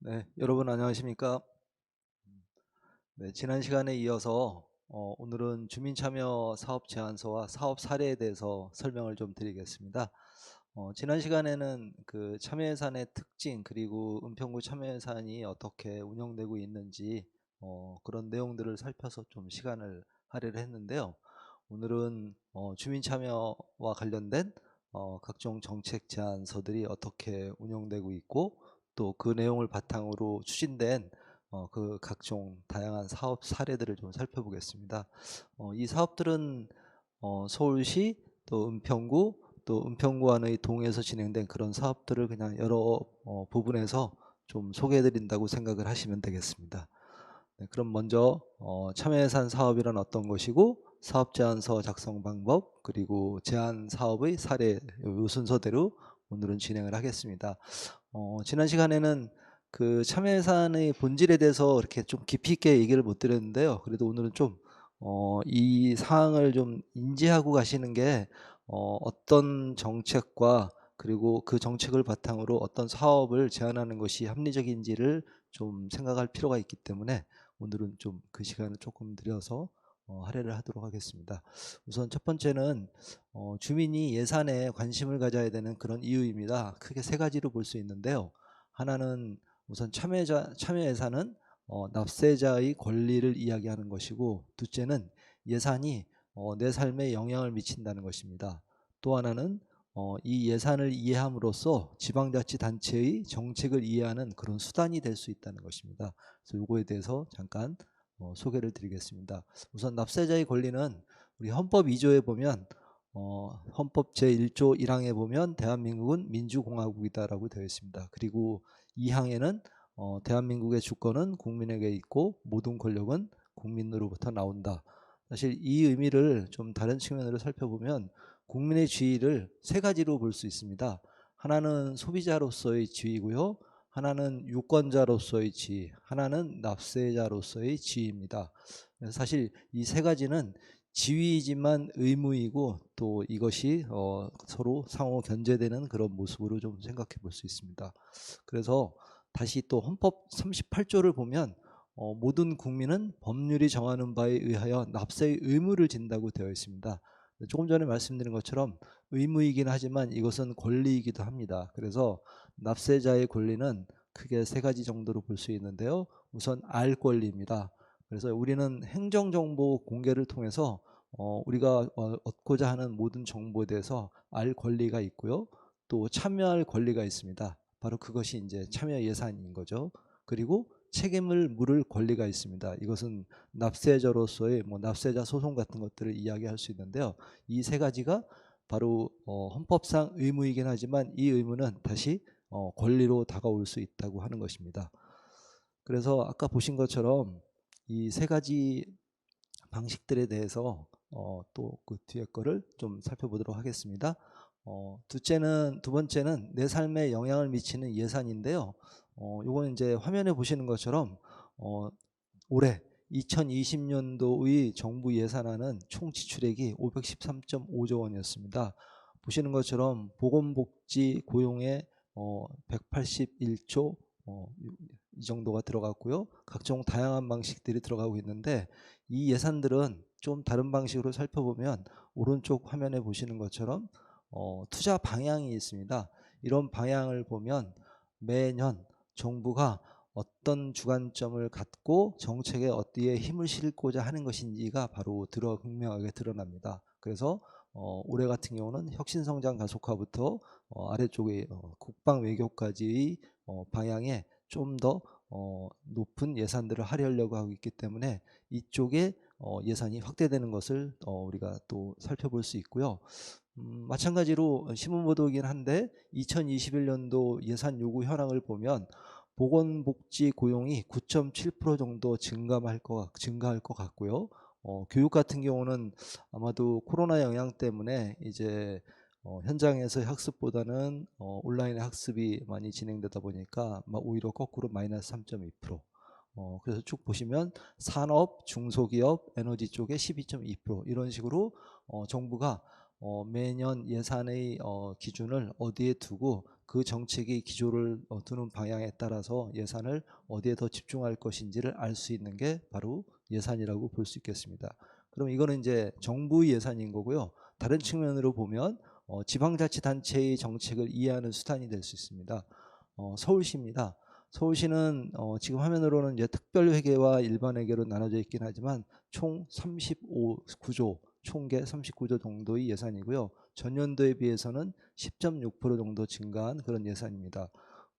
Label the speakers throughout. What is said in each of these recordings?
Speaker 1: 네, 여러분 안녕하십니까? 네, 지난 시간에 이어서 어, 오늘은 주민참여 사업 제안서와 사업 사례에 대해서 설명을 좀 드리겠습니다. 어, 지난 시간에는 그 참여예산의 특징 그리고 은평구 참여예산이 어떻게 운영되고 있는지 어, 그런 내용들을 살펴서 좀 시간을 할애를 했는데요. 오늘은 어, 주민참여와 관련된 어, 각종 정책 제안서들이 어떻게 운영되고 있고 또 그 내용을 바탕으로 추진된 어, 그 각종 다양한 사업 사례들을 좀 살펴보겠습니다. 어, 이 사업들은 어, 서울시 또 은평구 또 은평구와의 동에서 진행된 그런 사업들을 그냥 여러 어, 부분에서 좀 소개해드린다고 생각을 하시면 되겠습니다. 네, 그럼 먼저 어, 참여예산 사업이란 어떤 것이고 사업 제안서 작성 방법 그리고 제안 사업의 사례 요 순서대로 오늘은 진행을 하겠습니다. 어, 지난 시간에는 그 참여예산의 본질에 대해서 이렇게 좀 깊이 있게 얘기를 못 드렸는데요. 그래도 오늘은 좀 어, 이 사항을 좀 인지하고 가시는 게 어, 어떤 정책과 그리고 그 정책을 바탕으로 어떤 사업을 제안하는 것이 합리적인지를 좀 생각할 필요가 있기 때문에 오늘은 좀 그 시간을 조금 들여서 어, 할애를 하도록 하겠습니다. 우선 첫 번째는 어, 주민이 예산에 관심을 가져야 되는 그런 이유입니다. 크게 세 가지로 볼 수 있는데요. 하나는 우선 참여자 참여 예산은 어, 납세자의 권리를 이야기하는 것이고 둘째는 예산이 어, 내 삶에 영향을 미친다는 것입니다. 또 하나는 어, 이 예산을 이해함으로써 지방자치단체의 정책을 이해하는 그런 수단이 될 수 있다는 것입니다. 그래서 이거에 대해서 잠깐 어, 소개를 드리겠습니다. 우선 납세자의 권리는 우리 헌법 2조에 보면 어, 헌법 제1조 1항에 보면 대한민국은 민주공화국이다라고 되어 있습니다. 그리고 2항에는 어, 대한민국의 주권은 국민에게 있고 모든 권력은 국민으로부터 나온다. 사실 이 의미를 좀 다른 측면으로 살펴보면 국민의 지위를 세 가지로 볼 수 있습니다. 하나는 소비자로서의 지위고요. 하나는 유권자로서의 지위, 하나는 납세자로서의 지위입니다. 사실 이 세 가지는 지위이지만 의무이고 또 이것이 어, 서로 상호 견제되는 그런 모습으로 좀 생각해 볼 수 있습니다. 그래서 다시 또 헌법 38조를 보면 어, 모든 국민은 법률이 정하는 바에 의하여 납세의 의무를 진다고 되어 있습니다. 조금 전에 말씀드린 것처럼 의무이긴 하지만 이것은 권리이기도 합니다. 그래서 납세자의 권리는 크게 세 가지 정도로 볼 수 있는데요. 우선 알 권리입니다. 그래서 우리는 행정정보 공개를 통해서 어, 우리가 어, 얻고자 하는 모든 정보에 대해서 알 권리가 있고요. 또 참여할 권리가 있습니다. 바로 그것이 이제 참여 예산인 거죠. 그리고 책임을 물을 권리가 있습니다. 이것은 납세자로서의 뭐 납세자 소송 같은 것들을 이야기할 수 있는데요. 이 세 가지가 바로 어, 헌법상 의무이긴 하지만 이 의무는 다시 어, 권리로 다가올 수 있다고 하는 것입니다. 그래서 아까 보신 것처럼 이 세 가지 방식들에 대해서 어, 또 그 뒤에 거를 좀 살펴보도록 하겠습니다. 어, 둘째는 두 번째는 내 삶에 영향을 미치는 예산인데요. 어, 이거는 이제 화면에 보시는 것처럼 어, 올해 2020년도의 정부 예산안은 총 지출액이 513.5조 원이었습니다. 보시는 것처럼 보건복지 고용에 어, 181조 어, 이 정도가 들어갔고요. 각종 다양한 방식들이 들어가고 있는데 이 예산들은 좀 다른 방식으로 살펴보면 오른쪽 화면에 보시는 것처럼 어, 투자 방향이 있습니다. 이런 방향을 보면 매년 정부가 어떤 주관점을 갖고 정책에 어디에 힘을 실고자 하는 것인지가 바로 들어 분명하게 드러납니다. 그래서 어, 올해 같은 경우는 혁신성장 가속화부터 어, 아래쪽에 어, 국방 외교까지의 어, 방향에 좀더 어, 높은 예산들을 할애하려고 하고 있기 때문에 이쪽에 어, 예산이 확대되는 것을 어, 우리가 또 살펴볼 수 있고요. 음, 마찬가지로 신문 보도이긴 한데 2021년도 예산 요구 현황을 보면 보건복지 고용이 9.7% 정도 증가할 것, 증가할 것 같고요. 어, 교육 같은 경우는 아마도 코로나 영향 때문에 이제 어, 현장에서 학습보다는 어, 온라인 학습이 많이 진행되다 보니까 오히려 거꾸로 마이너스 3.2%. 어, 그래서 쭉 보시면 산업, 중소기업, 에너지 쪽에 12.2% 이런 식으로 어, 정부가 어, 매년 예산의 어, 기준을 어디에 두고 그 정책의 기조를 어, 두는 방향에 따라서 예산을 어디에 더 집중할 것인지를 알 수 있는 게 바로 예산이라고 볼 수 있겠습니다. 그럼 이거는 이제 정부의 예산인 거고요. 다른 측면으로 보면 어, 지방자치단체의 정책을 이해하는 수단이 될 수 있습니다. 어, 서울시입니다. 서울시는 어, 지금 화면으로는 이제 특별회계와 일반회계로 나눠져 있긴 하지만 총 35구조, 총계 39조 정도의 예산이고요. 전년도에 비해서는 10.6% 정도 증가한 그런 예산입니다.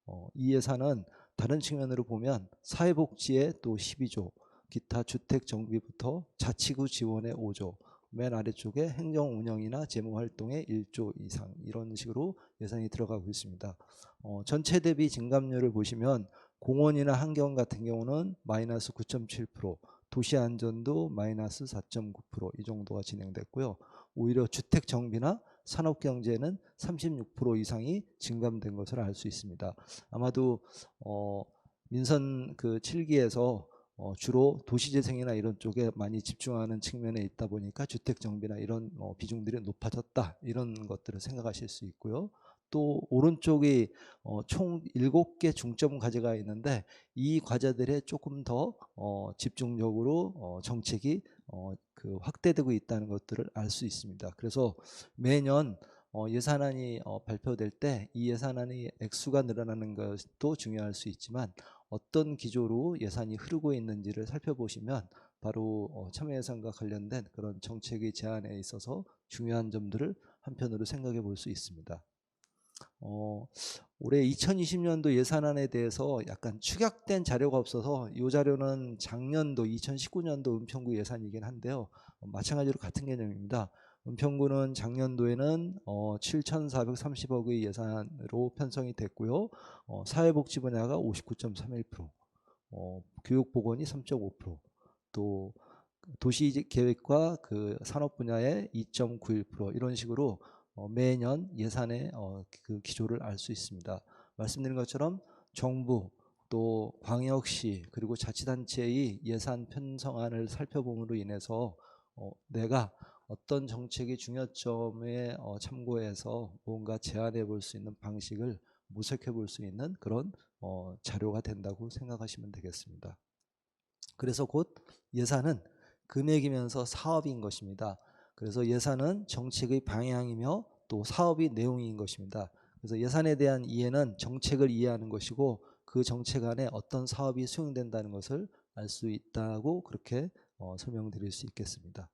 Speaker 1: 어, 이 예산은 다른 측면으로 보면 사회복지에 또 12조, 기타 주택 정비부터 자치구 지원에 5조, 맨 아래쪽에 행정 운영이나 재무 활동에 1조 이상 이런 식으로 예산이 들어가고 있습니다. 어, 전체 대비 증감률을 보시면 공원이나 환경 같은 경우는 마이너스 9.7%, 도시 안전도 마이너스 4.9%이 정도가 진행됐고요. 오히려 주택 정비나 산업 경제는 36% 이상이 증감된 것을 알 수 있습니다. 아마도 어, 민선 그 7기에서 어, 주로 도시재생이나 이런 쪽에 많이 집중하는 측면에 있다 보니까 주택 정비나 이런 어, 비중들이 높아졌다 이런 것들을 생각하실 수 있고요. 또 오른쪽이 어, 총 7개 중점 과제가 있는데 이 과제들에 조금 더 어, 집중적으로 어, 정책이 어, 그 확대되고 있다는 것들을 알 수 있습니다. 그래서 매년 어, 예산안이 어, 발표될 때 이 예산안의 액수가 늘어나는 것도 중요할 수 있지만 어떤 기조로 예산이 흐르고 있는지를 살펴보시면 바로 어, 참여예산과 관련된 그런 정책의 제안에 있어서 중요한 점들을 한편으로 생각해 볼 수 있습니다. 어, 올해 2020년도 예산안에 대해서 약간 축약된 자료가 없어서 이 자료는 작년도 2019년도 은평구 예산이긴 한데요. 어, 마찬가지로 같은 개념입니다. 은평구는 작년도에는 어, 7,430억의 예산으로 편성이 됐고요. 어, 사회복지 분야가 59.31%, 어, 교육보건이 3.5%, 또 도시계획과 그 산업 분야의 2.91% 이런 식으로 어, 매년 예산의 어, 그 기조를 알 수 있습니다. 말씀드린 것처럼 정부 또 광역시 그리고 자치단체의 예산 편성안을 살펴봄으로 인해서 어, 내가 어떤 정책의 중요점에 어, 참고해서 뭔가 제안해 볼 수 있는 방식을 모색해 볼 수 있는 그런 어, 자료가 된다고 생각하시면 되겠습니다. 그래서 곧 예산은 금액이면서 사업인 것입니다. 그래서 예산은 정책의 방향이며 또 사업이 내용인 것입니다. 그래서 예산에 대한 이해는 정책을 이해하는 것이고 그 정책 안에 어떤 사업이 수용된다는 것을 알 수 있다고 그렇게 어, 설명드릴 수 있겠습니다.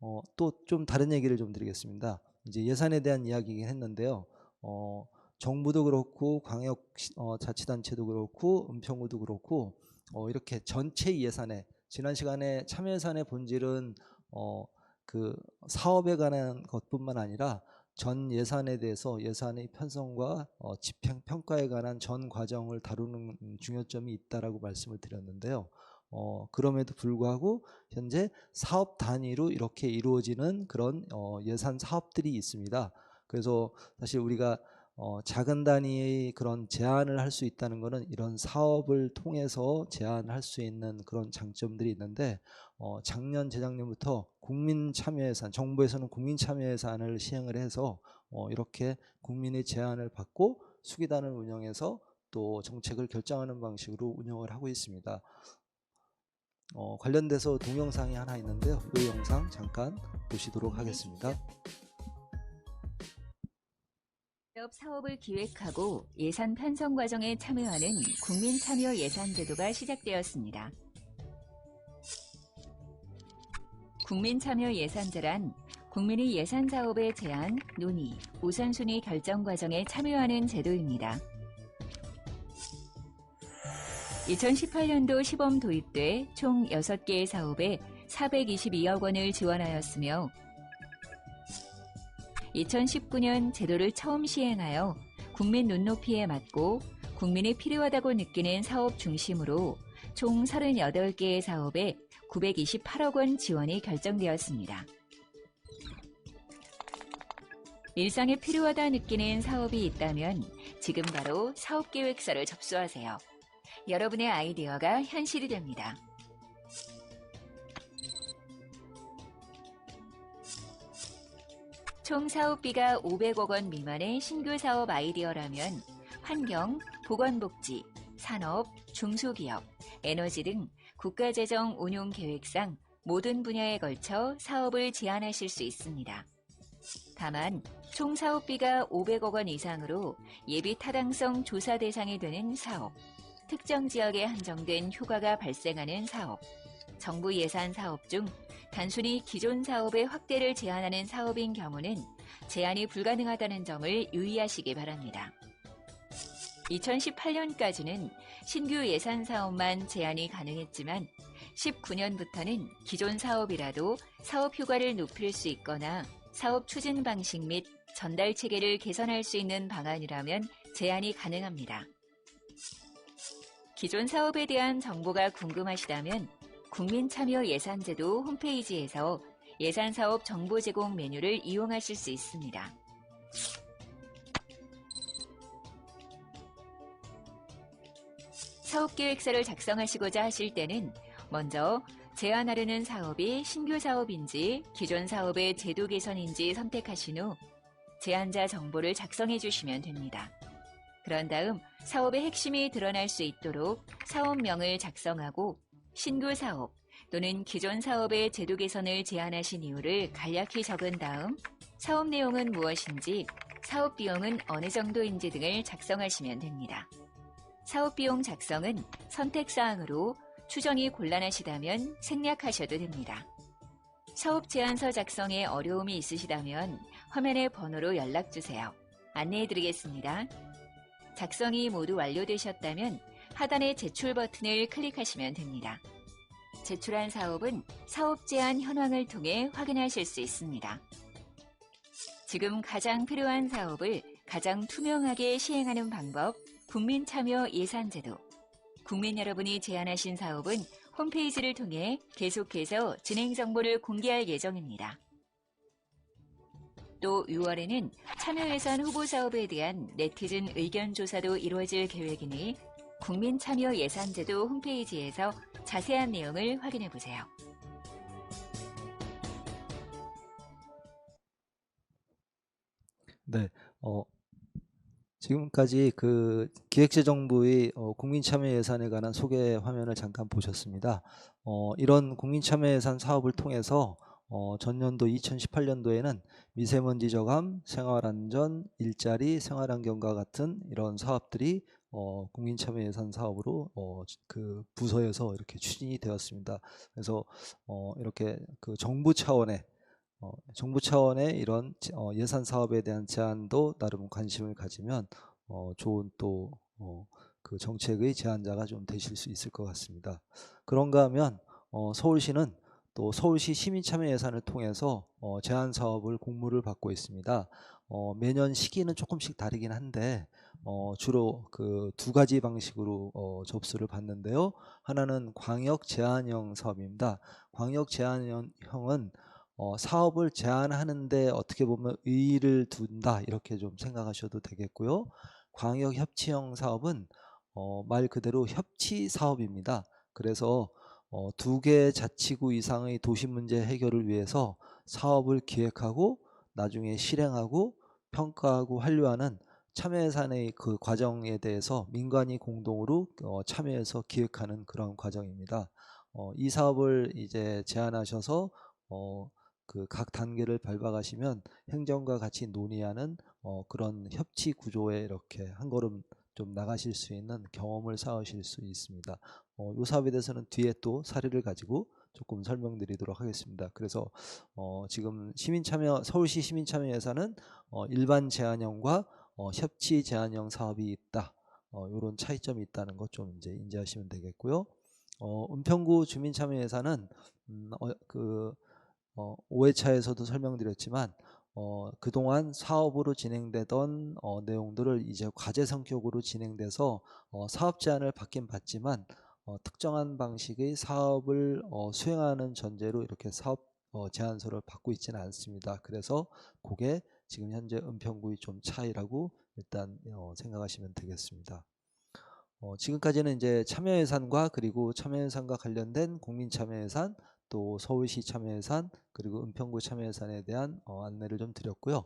Speaker 1: 어, 또 좀 다른 얘기를 좀 드리겠습니다. 이제 예산에 대한 이야기긴 했는데요. 어, 정부도 그렇고 광역 어, 자치단체도 그렇고 은평구도 그렇고 어, 이렇게 전체 예산에 지난 시간에 참여 예산의 본질은 어, 그 사업에 관한 것뿐만 아니라 전 예산에 대해서 예산의 편성과 어, 집행 평가에 관한 전 과정을 다루는 중요점이 있다라고 말씀을 드렸는데요. 어, 그럼에도 불구하고 현재 사업 단위로 이렇게 이루어지는 그런 어, 예산 사업들이 있습니다. 그래서 사실 우리가 어, 작은 단위의 그런 제한을 할 수 있다는 것은 이런 사업을 통해서 제한할 수 있는 그런 장점들이 있는데 어, 작년 재작년부터 국민 참여 예산 정부에서는 국민 참여 예산을 시행을 해서 어, 이렇게 국민의 제안을 받고 수기단을 운영해서 또 정책을 결정하는 방식으로 운영을 하고 있습니다. 어, 관련돼서 동영상이 하나 있는데요. 이 영상 잠깐 보시도록 하겠습니다.
Speaker 2: 기업 사업을 기획하고 예산 편성 과정에 참여하는 국민 참여 예산 제도가 시작되었습니다. 국민 참여 예산제란 국민이 예산 사업의 제안, 논의, 우선순위 결정 과정에 참여하는 제도입니다. 2018년도 시범 도입돼 총 6개의 사업에 422억 원을 지원하였으며 2019년 제도를 처음 시행하여 국민 눈높이에 맞고 국민이 필요하다고 느끼는 사업 중심으로 총 38개의 사업에 928억 원 지원이 결정되었습니다. 일상에 필요하다 느끼는 사업이 있다면 지금 바로 사업계획서를 접수하세요. 여러분의 아이디어가 현실이 됩니다. 총 사업비가 500억 원 미만의 신규 사업 아이디어라면 환경, 보건복지, 산업, 중소기업, 에너지 등 국가재정 운용 계획상 모든 분야에 걸쳐 사업을 제안하실 수 있습니다. 다만 총 사업비가 500억 원 이상으로 예비 타당성 조사 대상이 되는 사업, 특정 지역에 한정된 효과가 발생하는 사업, 정부 예산 사업 중 단순히 기존 사업의 확대를 제한하는 사업인 경우는 제한이 불가능하다는 점을 유의하시기 바랍니다. 2018년까지는 신규 예산 사업만 제한이 가능했지만 19년부터는 기존 사업이라도 사업 효과를 높일 수 있거나 사업 추진 방식 및 전달 체계를 개선할 수 있는 방안이라면 제한이 가능합니다. 기존 사업에 대한 정보가 궁금하시다면 국민참여 예산제도 홈페이지에서 예산사업 정보 제공 메뉴를 이용하실 수 있습니다. 사업계획서를 작성하시고자 하실 때는 먼저 제안하려는 사업이 신규 사업인지 기존 사업의 제도 개선인지 선택하신 후 제안자 정보를 작성해 주시면 됩니다. 그런 다음 사업의 핵심이 드러날 수 있도록 사업명을 작성하고 신규 사업 또는 기존 사업의 제도 개선을 제안하신 이유를 간략히 적은 다음 사업 내용은 무엇인지 사업 비용은 어느 정도인지 등을 작성하시면 됩니다. 사업 비용 작성은 선택 사항으로 추정이 곤란하시다면 생략하셔도 됩니다. 사업 제안서 작성에 어려움이 있으시다면 화면의 번호로 연락 주세요. 안내해 드리겠습니다. 작성이 모두 완료되셨다면 하단의 제출 버튼을 클릭하시면 됩니다. 제출한 사업은 사업 제안 현황을 통해 확인하실 수 있습니다. 지금 가장 필요한 사업을 가장 투명하게 시행하는 방법, 국민 참여 예산제도. 국민 여러분이 제안하신 사업은 홈페이지를 통해 계속해서 진행 정보를 공개할 예정입니다. 또 6월에는 참여 예산 후보 사업에 대한 네티즌 의견 조사도 이루어질 계획이니 국민 참여 예산제도 홈페이지에서 자세한 내용을 확인해 보세요.
Speaker 1: 네, 어, 지금까지 그 기획재정부의 어, 국민참여 예산에 관한 소개 화면을 잠깐 보셨습니다. 어, 이런 국민참여 예산 사업을 통해서 어, 전년도 2018년도에는 미세먼지 저감, 생활안전, 일자리, 생활환경과 같은 이런 사업들이 어, 국민참여 예산 사업으로 어, 그 부서에서 이렇게 추진이 되었습니다. 그래서 어, 이렇게 그 정부 차원의 어, 정부 차원의 이런 제- 어, 예산 사업에 대한 제안도 나름 관심을 가지면 어, 좋은 또 어, 그 정책의 제안자가 좀 되실 수 있을 것 같습니다. 그런가 하면 어, 서울시는 또 서울시 시민참여 예산을 통해서 어, 제안 사업을 공모를 받고 있습니다. 어, 매년 시기는 조금씩 다르긴 한데 어, 주로 그 두 가지 방식으로 어, 접수를 받는데요. 하나는 광역 제안형 사업입니다. 광역 제안형은 어, 사업을 제안하는데 어떻게 보면 의의를 둔다 이렇게 좀 생각하셔도 되겠고요. 광역 협치형 사업은 어, 말 그대로 협치 사업입니다. 그래서 어, 두개 자치구 이상의 도시 문제 해결을 위해서 사업을 기획하고 나중에 실행하고 평가하고 완료하는 참여 예산의 그 과정에 대해서 민간이 공동으로 어, 참여해서 기획하는 그런 과정입니다. 어, 이 사업을 이제 제안하셔서 어, 그 각 단계를 밟아가시면 행정과 같이 논의하는 어, 그런 협치 구조에 이렇게 한 걸음 좀 나가실 수 있는 경험을 쌓으실 수 있습니다. 어, 이 사업에 대해서는 뒤에 또 사례를 가지고 조금 설명드리도록 하겠습니다. 그래서 어, 지금 시민참여 서울시 시민참여 예산은 어, 일반 제한형과 어, 협치 제한형 사업이 있다. 어, 이런 차이점이 있다는 것 좀 이제 인지하시면 되겠고요. 어, 은평구 주민참여 예산은 음, 어, 그 어, 5회차에서도 설명드렸지만 어, 그동안 사업으로 진행되던 어, 내용들을 이제 과제 성격으로 진행돼서 어, 사업 제안을 받긴 받지만 어, 특정한 방식의 사업을 어, 수행하는 전제로 이렇게 사업 어, 제안서를 받고 있지는 않습니다. 그래서 그게 지금 현재 은평구의 좀 차이라고 일단 어, 생각하시면 되겠습니다. 어, 지금까지는 이제 참여예산과 그리고 참여예산과 관련된 국민참여예산 또 서울시 참여 예산 그리고 은평구 참여 예산에 대한 어, 안내를 좀 드렸고요.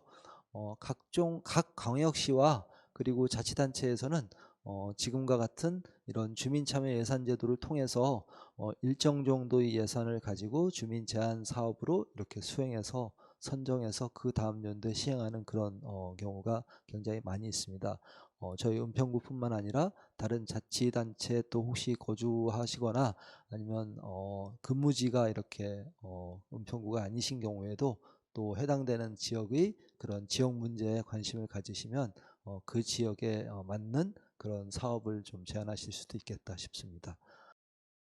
Speaker 1: 어, 각종 각 광역시와 그리고 자치단체에서는 어, 지금과 같은 이런 주민 참여 예산 제도를 통해서 어, 일정 정도의 예산을 가지고 주민 제한 사업으로 이렇게 수행해서 선정해서 그 다음 연도에 시행하는 그런 어, 경우가 굉장히 많이 있습니다. 어, 저희 은평구뿐만 아니라 다른 자치단체 또 혹시 거주하시거나 아니면 어, 근무지가 이렇게 어, 은평구가 아니신 경우에도 또 해당되는 지역의 그런 지역 문제에 관심을 가지시면 어, 그 지역에 어, 맞는 그런 사업을 좀 제안하실 수도 있겠다 싶습니다.